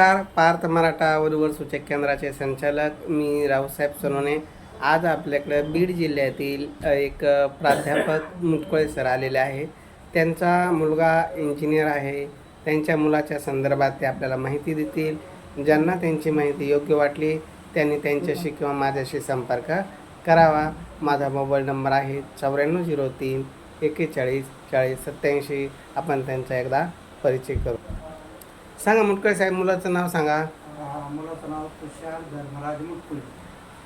नमस्कार पार्थ मराठा वधूवर सूचक केंद्राचे संचालक मी रावसाहेब सोनवणे. आज आपल्याकडे बीड जिल्ह्यातील एक प्राध्यापक मुटकोळे सर आलेले आहे. त्यांचा मुलगा इंजिनियर आहे. त्यांच्या मुलाच्या संदर्भात ते आपल्याला माहिती देतील. ज्यांना त्यांची माहिती योग्य वाटली त्यांनी त्यांच्याशी किंवा माझ्याशी संपर्क करावा. माझा मोबाईल नंबर आहे चौऱ्याण्णव झिरो तीन एक्केचाळीस चाळीस सत्याऐंशी आपण त्यांचा एकदा परिचय करू. सांगा मुटकुळे साहेब मुलाचं नाव सांगा. मुलाचं नाव तुषार धर्मराज मुटकुळे.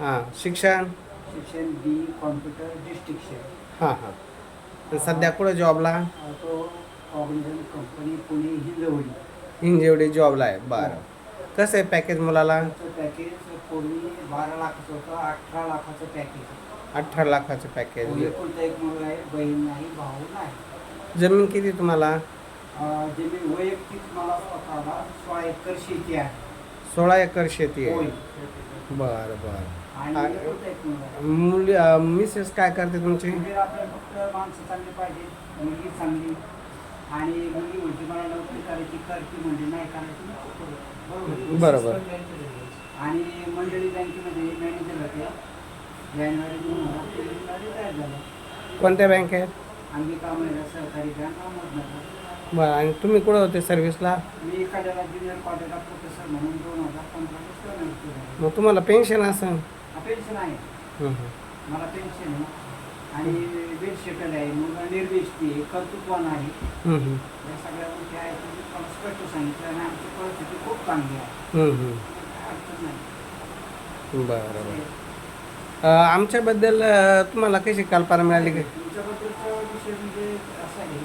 हां शिक्षण? शिक्षण बी कॉम्प्युटर डिस्ट्रिक्शन हां हां. सध्या कुठं जॉबला तो ऑर्गनिझम कंपनी पुणे हिंजवडी. हिंजेवडी जॉबला आहे. बरं. कसं आहे पॅकेज मुलाला? पॅकेज पूर्वी बारा लाखाचं होतं अठरा लाखाचं पॅकेज अठरा लाखाचं पॅकेज एकुलता एक मुलगा आहे बहीण नाही भाऊ नाही. जमीन किती तुम्हाला? आ, जमीन वैयक्तिक मला स्वतःला सोळा एकर शेती आहे. सोळा एकर शेती होय. आहे बरं बरं. आणि आणि- एक मुलगा मुली अं, मिसेस काय करते तुमची? म्हणजे आपल्याला फक्त माणसं चांगली पाहिजे मुलगी चांगली. आणि मुलगी म्हणजे मला नोकरी करायची करती म्हणजे नाही करायची नको करू. बरोबर. बरोबर. आणि मंडळी बँकेमध्ये मॅनेजर होते. जानेवारी दोन हजार तेवीसला रिटायर झालं. कोणत्या बँकेत? अंबिका महिला सहकारी बँक अहमदनगर. बरं आणि तुम्ही कुठं होते सर्व्हिसला मी एखाद्याला ज्युनियर कॉलेजला प्रोफेसर म्हणून दोन हजार मग तुम्हाला पेन्शन असेल पेन्शन आहे. मला पेन्शन आहे. आणि वेल शेटल आहे मुलगा निर्वेष्टी आहे कर्तृत्वान आहे. या सगळ्या गोष्टी आहेत मला स्पष्ट सांगितलं आणि आमची परिस्थिती खूप चांगली आहे. काय अडचण नाही. बरं बरं. आमच्याबद्दल तुम्हाला कशी कल्पना मिळाली? की तुमच्याबद्दलचा विषय म्हणजे असा आहे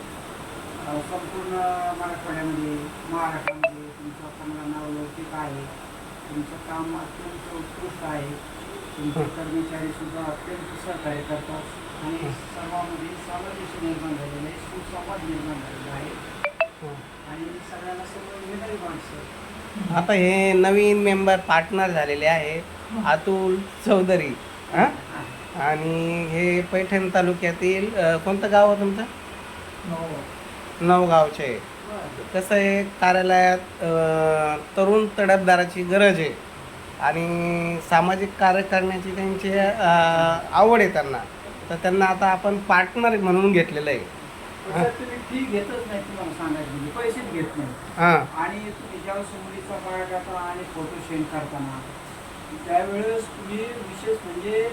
संपूर्ण मराठवाड्यामध्ये महाराष्ट्रामध्ये तुमचं चांगला नाव लौकिक आहे. तुमचं काम अत्यंत उत्कृष्ट आहे. तुमचे कर्मचारी सुद्धा अत्यंत सहकार्य करतात आणि सर्वांमध्ये सामंजस्य निर्माण झालेलं आहे सुसंवाद निर्माण झालेला आहे. आणि सगळ्यांना सर्व घेणारी माणसं. आता हे नवीन मेंबर पार्टनर झालेले आहे अतुल चौधरी. हां? आणि हे पैठण तालुक्यातील कोणतं गाव आहे तुमचं? नवगावचे. कसं आहे कार्यालयात तरुण तडफदाराची गरज आहे. आणि सामाजिक कार्य करण्याची त्यांची आवड आहे त्यांना. तर त्यांना आता आपण पार्टनर म्हणून घेतलेलं आहे. फी घेतच नाही तुम्हाला सांगायचं म्हणजे पैसेच घेत नाही. आणि तुम्ही ज्यावेळेस मुलीचा बायोडाटा आणि फोटो करताना त्यावेळेस तुम्ही विशेष म्हणजे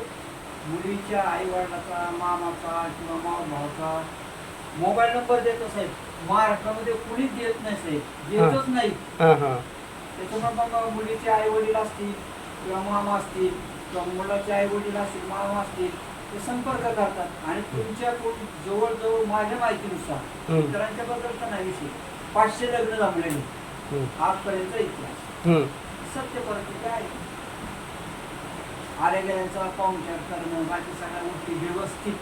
मुलीच्या आईवडिलाचा मामाचा किंवा मामा भावाचा मोबाईल नंबर देत साहेब. महाराष्ट्रामध्ये कुणीच देत नाही साहेब. देतच नाही. हां हां. त्याच्यामुळे मग मुलीचे आई वडील असतील किंवा मामा असतील किंवा मुलाचे आई वडील असतील मामा असतील ते संपर्क करतात. आणि तुमच्या कोण जवळजवळ माझ्या माहितीनुसार हम्म. इतरांच्या बद्दलचा नाही विषय. पाचशे लग्न जमलेले हं, आजपर्यंत इतिहास. हं. सत्य परिस्थिती आहे? आले गेल्यांचा पाहुणचार करणं बाकी सगळ्या गोष्टी व्यवस्थित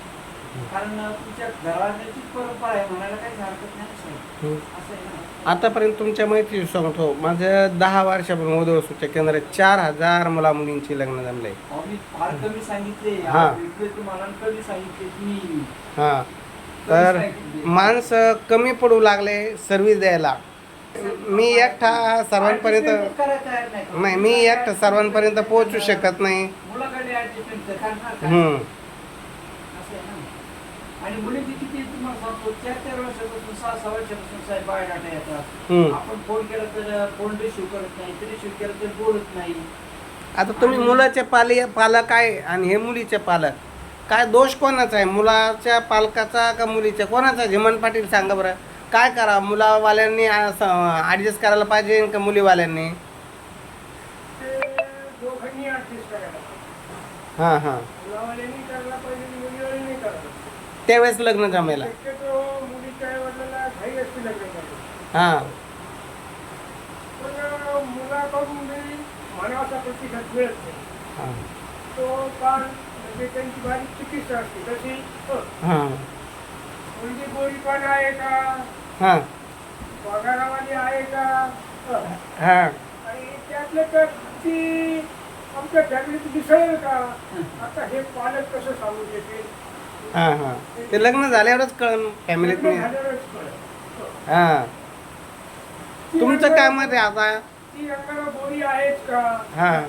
कारण तुमच्या घराण्याची परंपरा आहे म्हणायला काहीच हरकत नाही ना साहेब. असं आहे ना? आतापर्यंत तुमच्या माहिती सांगतो माझ्या दहा वर्षापासून उदवसूच्या केंद्रात चार हजार मुला मुलींची लग्न जमले. अहो, मी फार कमी सांगितले. हा. भेटले तुम्हाला आणि कमी सांगितले मी हां. तर माणसं कमी पडू लागले सर्व्हिस द्यायला. मी एकटा सर्वांपर्यंत करायला तयार नाही. मी एकटा सर्वांपर्यंत पोहोचू शकत नाही. मुलाकडे ऍडजस्टमेंट? हं. ना आणि मुलीची किती तुम्हाला सांगतो चार चार वर्षापासून सहा सहा वर्षापासून साहेब बायोडाटा येतात. हं. आपण फोन केला तर फोन रिसिव्ह करत नाही तरी रिसिव्ह केला तर बोलत नाही. आता तुम्ही मुलाचे पाली पालक आहे आणि हे मुलीचे पालक. काय दोष कोणाचा आहे? मुलाच्या पालकाचा का मुलीच्या? कोणाचा? झिमन पाटील सांगा बरं. काय करा? मुलावाल्यांनी ॲडजस्ट करायला पाहिजे का मुलीवाल्यांनी? ते. हां हां मुलावाल्यांनी करायला पाहिजे आणि मुलीवाल्यांनी करायला पाहिजे. त्यावेळेस लग्न जमेला. हां. हां. म्हणजे हां. आमच्या फॅमिलीत मिसळेल का? आता हे पालक कसं सांगू देतील हां हां. ते लग्न झाल्यावरच कळन फॅमिलीत. हां. तुमचं काय मत आहे आता. ती आहेत का? हां.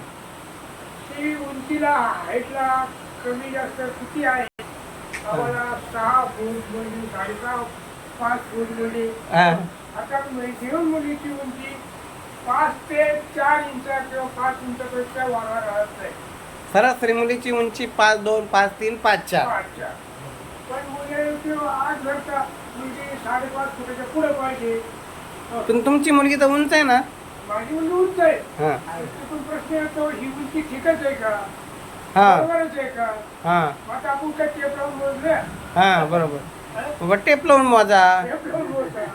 ती उंचीला हाईटला कमी जास्त किती आहे? आम्हाला सहा फूट मुली साडेसहा पाच फूट मुली हां. आता मॅक्झिमम मुलीची उंची पाच ते चार इंच किंवा पाच इंचापेक्षा वाढवा राहत नाही. सरासरी मुलीची उंची पाच दोन पाच तीन पाच चार. पण मुले किंवा आठ घरचा मुलगी साडेपाच फुटाच्या पुढे पाहिजे. पण तुमची मुलगी तर उंच आहे ना? माझी मुलगी उंच आहे. हां. पण प्रश्न येतो ही उंची ठीकच आहे का? हां. बरोबरच आहे का? हां. मग आता आपण काय टेप लावून मोजले हां बरोबर. बाबा टेप लावून मोजा. टेप लावून मोजता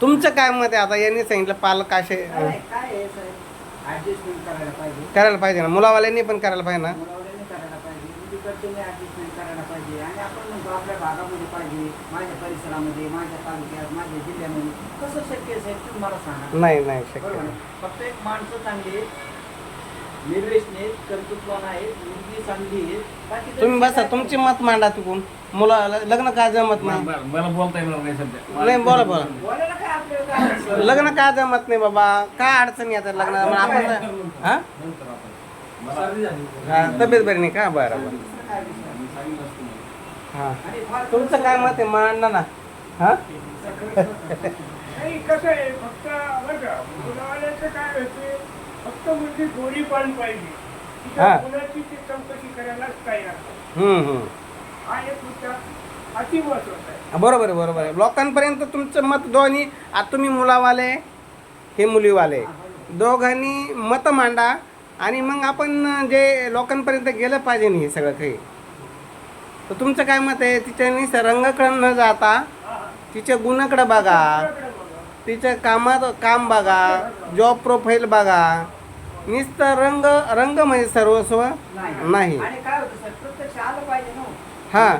तुमचं काय मत आहे? आता यांनी सांगितलं पालक असे काय काय आहे साहेब? ऍडजस्टमेंट करायला पाहिजे. करायला पाहिजे ना. मुलावाल्यांनी पण करायला पाहिजे ना? पाहिजे मुलीकडच्याने ऍडजस्टमेंट करायला पाहिजे. आणि आपण म्हणतो आपल्या भागामध्ये पाहिजे माझ्या परिसरामध्ये माझ्या तालुक्यात माझ्या जिल्ह्यामध्ये. कसं शक्य आहे साहेब तुम्ही मला सांगा. नाही नाही शक्य. फक्त एक माणसं चांगली आहेत निर्वेशने कर्तृत्वान आहेत मुलगी चांगली आहे. बाकी तुम्ही बसा तुमची मत मांडा चुकून मुला लग्न का जमत नाही? बरं, मला बोलता येणार नाही सध्या. नाही बोला बोला. बोलायला काय आपल्याला काय अडचण? लग्न का जमत नाही बाबा? काय अडचणी मग आपण हा? नंतर आपण मला हा तब्येत बरी नाही का? बरं बरं. काय विषय? हा. आणि फार तुमचं काय मत आहे? मांडा ना हा? नाही कसं आहे फक्त बरं का मुलावाल्याचं काय होते फक्त मुलगी गोडी पण पाहिजे. तिच्या हा. मुलाची ती चौकशी करायलाच तयार आहे. हम्म हम्म. हा एक मुद्दा अति महत्त्वाचा आहे. बरोबर आहे बरोबर आहे. लोकांपर्यंत तुमचं मत दोन्ही आता तुम्ही मुलावाले हे मुलीवाले. दोघांनी मत मांडा. आणि मग आपण जे लोकांपर्यंत गेलं पाहिजे नाही हे सगळं काही? तर तुमचं काय मत आहे? तिच्या रंगाकडं न जाता हा, हा. तिच्या गुणाकडं बघा. तिच्या कामात काम बघा. जॉब प्रोफाईल बघा. नुसतं रंग रंग म्हणजे सर्वस्व नाही. ना हा.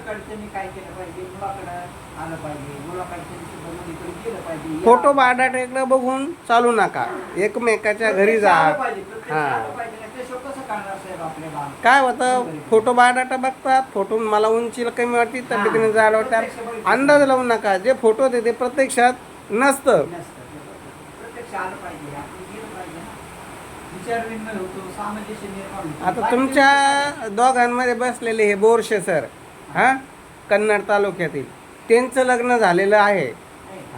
फोटो बायोडाटाकडं बघून चालू नका. एकमेकाच्या घरी जा. हा. काय होतं फोटो बायोडाटा बघतात फोटो मला उंचीला कमी वाटते तब्येतीने जाड वाटतात अंदाज लावू नका. जे फोटो होते ते प्रत्यक्षात नसतं. आता तुमच्या दोघांमध्ये बसलेले हे बोरशे सर हां कन्नड तालुक्यातील. त्यांचं लग्न झालेलं आहे.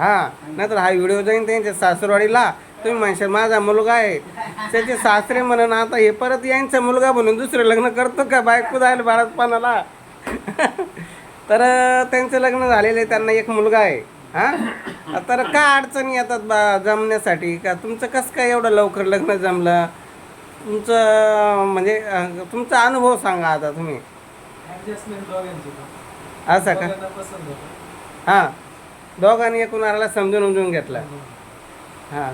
हां नंतर हा व्हिडिओ जाईन त्यांच्या सासरवाडीला. तुम्ही म्हणशाल माझा मुलगा आहे. त्याचे सासरे म्हणून आता हे परत यांचा मुलगा म्हणून दुसरं लग्न करतो का? बायको जायला बाळातपणाला. तर त्यांचं लग्न झालेलं आहे त्यांना एक मुलगा आहे. हां? तर काय अडचणी येतात बा जमण्यासाठी? का तुमचं कसं काय एवढं लवकर लग्न जमलं? तुमचं म्हणजे तुमचा अनुभव सांगा आता तुम्ही. असं का? हां. दोघांनी एकूणाला समजून उमजून घेतलं. हां.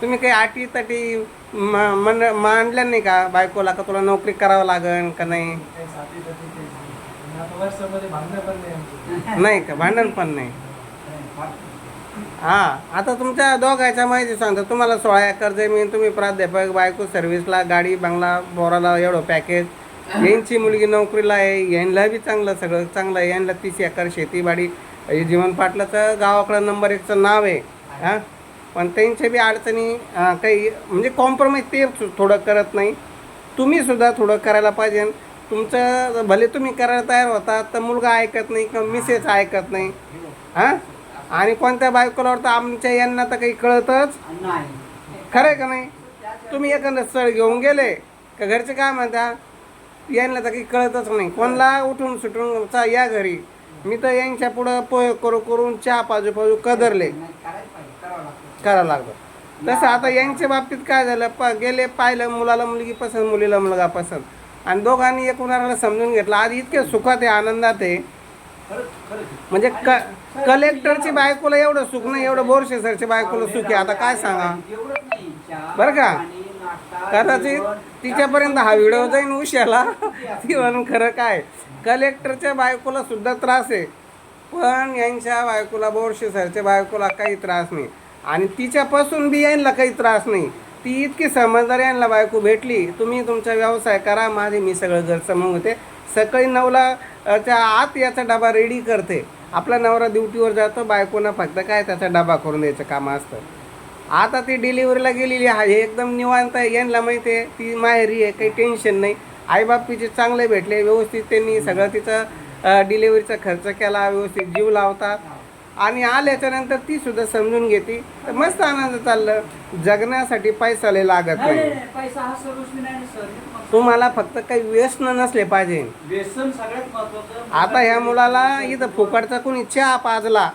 तुम्ही काही अटी तटी मंड मांडल्या नाही का बायकोला का तुला नोकरी करावं लागेल का नाही? नाही. का? भांडण पण नाही. हां. आता तुमच्या दोघांच्या माहिती सांगतो. तुम्हाला सोळा एकर जमीन तुम्ही प्राध्यापक बायको सर्व्हिसला गाडी बंगला बोराला एवढं पॅकेज यांची मुलगी नोकरीला आहे. यांना बी चांगलं सगळं चांगलं आहे. यांना तीस एकर शेतीबाडी. हे जीवन पाटलाचं गावाकडं नंबर एकचं नाव आहे. हां? पण त्यांच्या बी अडचणी काही म्हणजे कॉम्प्रोमाइज ते थोडं करत नाही. तुम्ही सुद्धा थोडं करायला पाहिजे. तुमचं भले तुम्ही करायला तयार होता तर मुलगा ऐकत नाही किंवा मिसेस ऐकत नाही. हां? आणि कोणत्या बायकोला वाटतं आमच्या यांना तर काही कळतच नाही. खरं आहे का नाही? तुम्ही एखादं स्थळ घेऊन गेले का घरचे काय म्हणता? यांना तर काही कळतच नाही. कोणाला उठून सुटून चा या घरी? मी तर यांच्या पुढं पोहे करू करून चहा पाजू पाजू कदरले. करायला करावं लागतं. तसं आता यांच्या बाबतीत काय झालं? प गेले पाहिलं मुलाला मुलगी पसंत मुलीला मुलगा पसंत. आणि दोघांनी एकूणाला समजून घेतलं. आज इतके सुखात आहे आनंदात आहे. म्हणजे क कलेक्टरची बायकोला एवढं सुख नाही एवढं बोरशे सरच्या बायकोला सुख आहे. आता काय सांगा? बरं का? कदाचित तिच्यापर्यंत हा व्हिडिओ जाईन उशाला. ती म्हणून खरं काय कलेक्टरच्या बायकोला सुद्धा त्रास आहे. पण यांच्या बायकोला बोरशे सरच्या बायकोला काही त्रास नाही. आणि तिच्यापासून बी यांना काही त्रास नाही. ती इतकी समजदारी यांना बायको भेटली तुम्ही तुमचा व्यवसाय करा माझे मी सगळं घर समोर होते सकाळी नऊला त्या आत याचा डबा रेडी करते. आपला नवरा ड्युटीवर जातो बायकोनं फक्त काय त्याचा डबा करून द्यायचं काम असतं. आता ती डिलिव्हरीला गेलेली आहे. एकदम निवांत आहे. यांना माहिती आहे ती माहेरी आहे काही टेन्शन नाही. आईबाप तिचे चांगले भेटले व्यवस्थित त्यांनी सगळं तिचं डिलिव्हरीचा खर्च केला व्यवस्थित जीव लावतात आणि आल्याच्यानंतर ती सुद्धा समजून घेते. तर मस्त आनंद चाललं. जगण्यासाठी पैसा लय लागत नाही हा तुम्हाला फक्त काही व्यसन नसले पाहिजे. आता ह्या मुलाला इथं फुकटचा कोणी चहा पाजला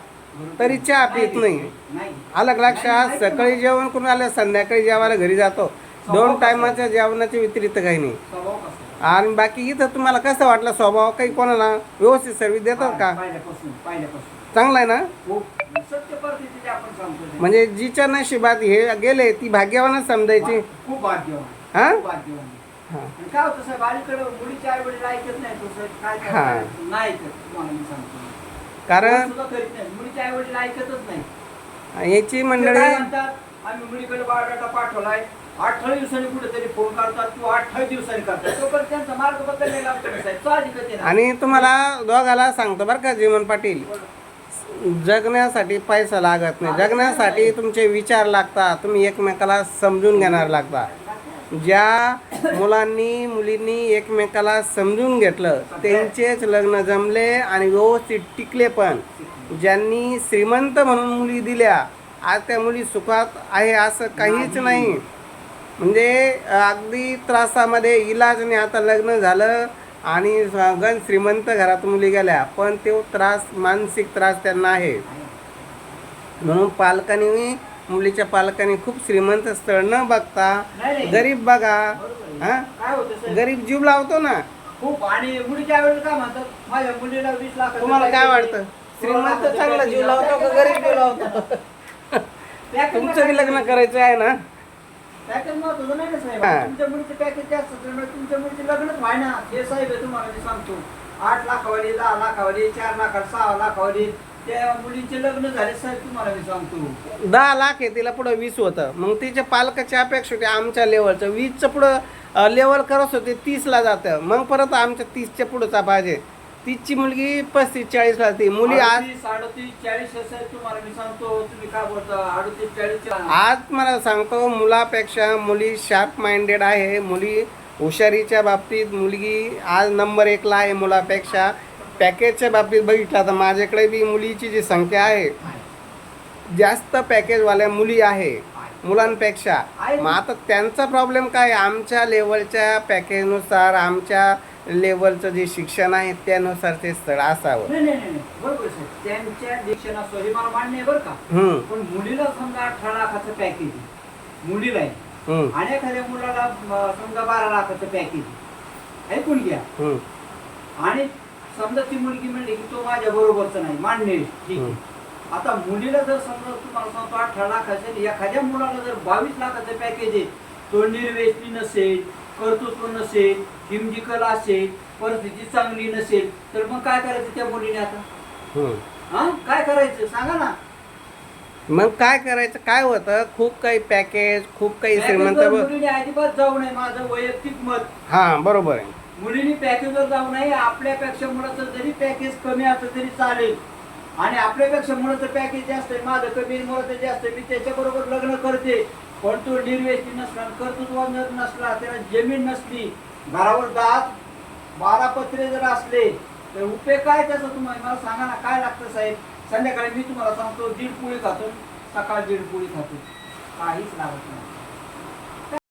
तरी चहा पित नाही. अलग लक्षात सकाळी जेवण करून आलं संध्याकाळी जेवायला घरी जातो. दोन टायमाच्या जेवणाच्या व्यतिरिक्त काही नाही. आणि बाकी इथं तुम्हाला कसं वाटलं? स्वभाव काही कोणाला व्यवस्थित सर्व्हिस देतात का? चांगला आहे ना? ते. म्हणजे जिच्या नशिबात हे गेले ती भाग्यवानच समजायची. हा? हा. कारण ऐकतच नाही. याची मंडळी काय म्हणतात? आम्ही मुलीकडे बायोडाटा पाठवलाय. अठ्ठावीस दिवसांनी कुठेतरी फोन करतात किंवा अठ्ठावीस दिवसांनी करतात. तोपर्यंत त्यांचा मार्ग बदललेला असतो ना साहेब साहजिकच आहे ना. आणि तुम्हाला दोघाला सांगतो बरं का जीवन पाटील. जगण्यासाठी पैसा लागत नाही. जगण्यासाठी तुमचे विचार लागतात. तुम्ही एकमेकाला समजून घेणार लागता. ज्या मुलांनी मुलींनी एकमेकाला समजून घेतलं त्यांचेच लग्न जमले आणि व्यवस्थित टिकले पण. ज्यांनी श्रीमंत म्हणून मुली दिल्या आज त्या मुली सुखात आहे असं काहीच नाही. म्हणजे अगदी त्रासामध्ये इलाजने आता लग्न झालं आणि गण श्रीमंत घरात मुली गेल्या पण तो त्रास मानसिक त्रास त्यांना आहे. म्हणून पालकांनी मुलीच्या पालकांनी खूप श्रीमंत स्थळ न बघता. गरीब बघा. हा? गरीब जीव लावतो ना. खूप. आणि मुलीच्या आई वडील काय म्हणतात माझ्या मुलीला वीस लाख तुम्हाला काय वाटतं? श्रीमंत चांगला जीव लावतो का गरीब जीव लावतो? तुमचं बी लग्न करायचं आहे ना? पॅकेज महत्वाचं नाही ना साहेब. तुमच्या मुलीचं पॅकेज जास्त तुमच्या मुलीचे लग्नच व्हाय ना हे साहेब आहे तुम्हाला मी सांगतो. आठ लाखावाली दहा लाखावाली चार लाखावर सहा लाखावाली. त्या मुलीचे लग्न झाले साहेब तुम्हाला मी सांगतो. दहा लाख आहे तिला पुढं वीस होतं. मग तिच्या पालकाची अपेक्षा होती आमच्या लेवलचं वीसचं पुढं लेवल करत होते तीसला जातं. मग परत आमच्या तीसच्या पुढचा पाहिजे. तीसची मुलगी पस्तीस चाळीसला ती मुली आज अडतीस अडतीस चाळीस असं आहे तुम्हाला मी सांगतो. तुम्ही काय बोलता? अडतीस चाळीस आज मला सांगतो मुलापेक्षा मुली शार्प माइंडेड आहे. मुली हुशारीच्या बाबतीत मुलगी आज नंबर एकला आहे मुलापेक्षा. पॅकेजच्या बाबतीत बघितलं तर माझ्याकडे बी मुलीची जी संख्या आहे जास्त पॅकेजवाल्या मुली आहे मुलांपेक्षा. मग आता त्यांचा प्रॉब्लेम काय? आहे? आमच्या लेवलच्या पॅकेजनुसार आमच्या लेवलचं जे शिक्षण आहे त्यानुसार ते स्थळ असावं. नाही नाही नाही नाही. बरोबर आहे साहेब. त्यांच्या शिक्षणासह हे मला मान्य आहे बरं का? हम्म, पण मुलीला समजा अठरा लाखाचं पॅकेज आहे मुलीला आहे. हम्म, आणि एखाद्या मुलाला म, समजा बारा लाखाचं पॅकेज आहे. ऐकून घ्या. हम्म, आणि समजा ती मुलगी म्हणली की तो माझ्या बरोबरचा नाही मान्य ठीक आहे. आता मुलीला जर समजा तुम्हाला सांगतो अठरा लाख असेल एखाद्या मुलाला जर बावीस लाखाचं पॅकेज आहे तो निर्वेशनी नसेल कर्तृत्व नसेल हिमजिकल असेल परिस्थिती चांगली नसेल तर मग काय करायचं त्या मुलीने आता. हा. काय करायचं? सांगा ना. मग काय करायचं? काय होतं? खूप काही पॅकेज खूप काही श्रीमंत अजिबात जाऊ नये माझं वैयक्तिक मत. हा बरोबर आहे. मुलीने पॅकेजवर जाऊ नये आपल्यापेक्षा मुलाचं जरी पॅकेज कमी असलं तरी चालेल. आणि आपल्यापेक्षा मुलाचं पॅकेज जास्त आहे माझं कमी मुलाचं जास्त मी त्याच्याबरोबर लग्न करते. पण तो निर्वेशी नसला कर्तृत्व जर नसला त्याला जमीन नसली घरावर दात बारा पत्रे जर असले तर उपयोग काय त्याचा तुम्हाला? मला सांगा ना काय लागतं साहेब? संध्याकाळी मी तुम्हाला सांगतो दीड पोळी खातो सकाळ दीड पोळी खातो. काहीच लागत नाही.